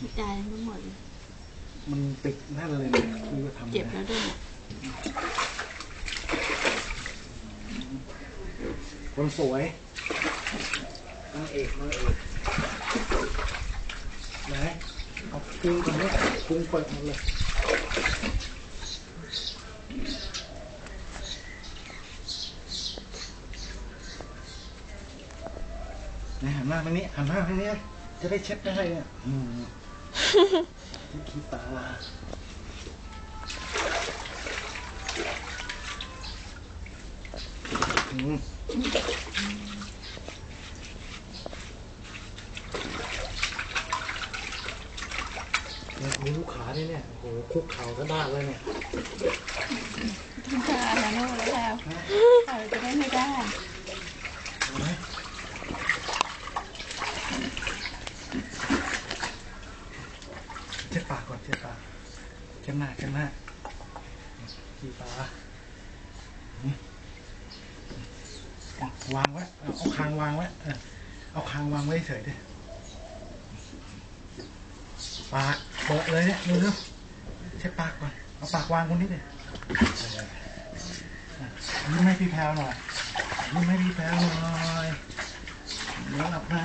ไม่ตายทั้งหมดเลยมันติดแน่นเลยเนี่ยไม่าทำเจ็บแล้วด้วยเนี่ยคนสวยนางเอกนางเอกไหนเอาพุงตรงนี้พุงเปิดหมดเลยไหนหันหน้าทางนี้หันหน้าทางนี้ จะได้เช็ดได้เนี่ย ขี้ตาอืมเนี่ยมีลูกค้าด้วยเนี่ย โหคุกเข่าก็ได้เลยเนี่ยทำการนะโน่แล้วแล้วเขาจะได้ไม่ได้ เอาไหมเช็ด ปากก่อนเช็ดปากเช็ดหน้าเช็ดหน้าขี้ตาวางไว้เอาคางวางไว้เอาคางวางไว้เฉยดิปากเปิดเลยเนี่ยเร็วๆเช็ดปากก่อนเอาปากวางคนนี้เลยยิ้มให้พี่แพลวหน่อยยิ้มให้พี่แพลวหน่อยเดี๋ยวหลับนะ